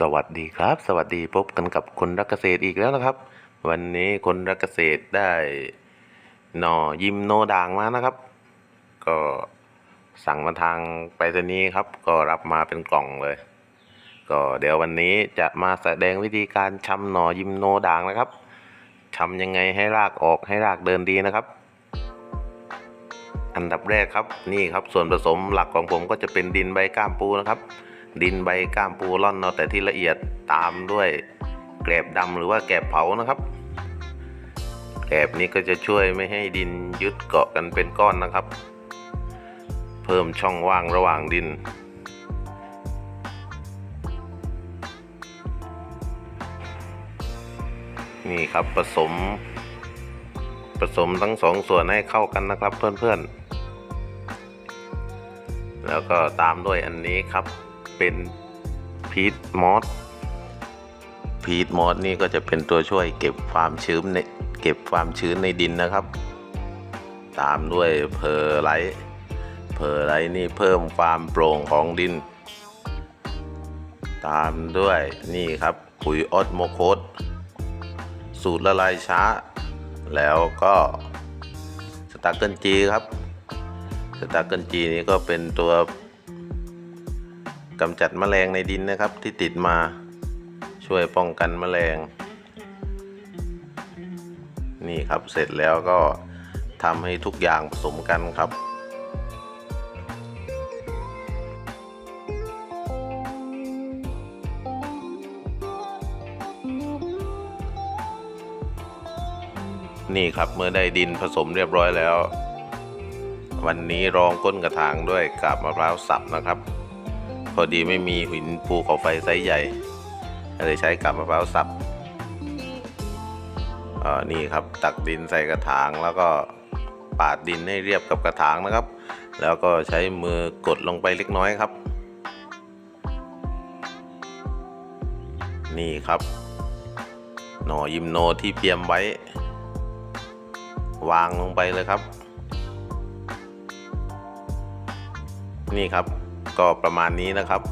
สวัสดีครับ สวัสดีพบกันกับคนรักเกษตรอีกแล้วนะครับ วันนี้คนรักเกษตรได้หน่อยิมโนด่างมานะครับ ก็สั่งมาทางไปรษณีย์ครับ ก็รับมาเป็นกล่องเลย ก็เดี๋ยววันนี้จะมาแสดงวิธีการชำหน่อยิมโนด่างนะครับชำยังไงให้รากออกให้รากเดินดีนะครับ อันดับแรกครับนี่ครับส่วนผสมหลักของผมก็จะเป็นดินใบก้ามปูนะครับ ดินใบก้ามปูร่อนเอาแต่ที่ละเอียดตามด้วยแกลบดำหรือว่าแกลบเผานะครับแกลบนี้ก็จะช่วยไม่ให้ดินยึดเกาะกันเป็นก้อนนะครับ เพิ่มช่องว่างระหว่างดิน นี่ครับผสม ผสมทั้งสองส่วนให้เข้ากันนะครับเพื่อนๆแล้วก็ตามด้วยอันนี้ครับ เป็นพีทมอสพีทมอสนี่ก็จะเป็นตัวช่วยเก็บความชื้นในเก็บความชื้นในดินนะครับ ตามด้วยเพอร์ไลท์เพอร์ไลท์นี่เพิ่มความโปร่งของดิน ตามด้วยนี่ครับปุ๋ยออสโมโคสสูตรละลายช้า แล้วก็สตาร์เกิลจีครับสตาร์เกิลจีนี่ก็เป็นตัว กำจัดแมลงในดินนะครับที่ติดมาช่วยป้องกันแมลง นี่ครับเสร็จแล้วก็ทำให้ทุกอย่างผสมกันครับนี่ครับเมื่อได้ดินผสมเรียบร้อยแล้ว วันนี้รองก้นกระถางด้วยกาบมะพร้าวสับนะครับ พอดีไม่มีหินภูเขาไฟไซส์ใหญ่ก็เลยใช้กาบมะพร้าวสับอ่อนี่ครับตักดินใส่กระถางแล้วก็ปาดดินให้เรียบกับกระถางนะครับ แล้วก็ใช้มือกดลงไปเล็กน้อยครับ นี่ครับ หน่อยิมโนที่เตรียมไว้ วางลงไปเลยครับ นี่ครับ ก็ประมาณนี้นะครับ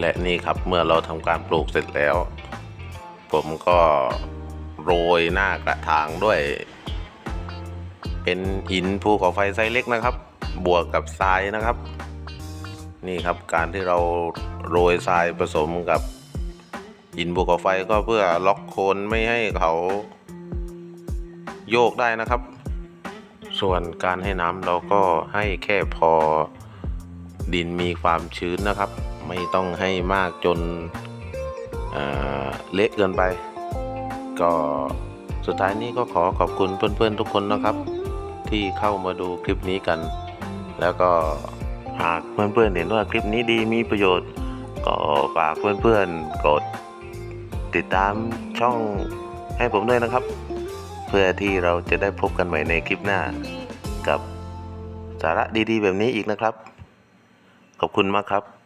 และนี่ครับเมื่อเราทำการปลูกเสร็จแล้ว ผมก็ โรยหน้ากระถางด้วย เป็นหินภูเขาไฟไซส์เล็กนะครับ บวกกับทรายนะครับ นี่ครับการที่เราโรยทรายผสมกับหินภูเขาไฟก็เพื่อล็อกโคนไม่ให้เขาโยกได้นะครับ ส่วนการให้น้ำเราก็ให้แค่พอดินมีความชื้นนะครับ ไม่ต้องให้มากจนเเละเกินไป ก็สุดท้ายนี้ก็ขอขอบคุณเพื่อนๆทุกคนนะครับ ที่เข้ามาดูคลิปนี้กัน แล้วก็หากเพื่อนๆเห็นว่าคลิปนี้ดีมีประโยชน์ ก็ฝากเพื่อนๆกด ติดตามช่องให้ผมด้วยนะครับ เพื่อที่เราจะได้พบกันใหม่ในคลิปหน้า กับสาระดีๆ แบบนี้อีกนะครับ ขอบคุณมากครับ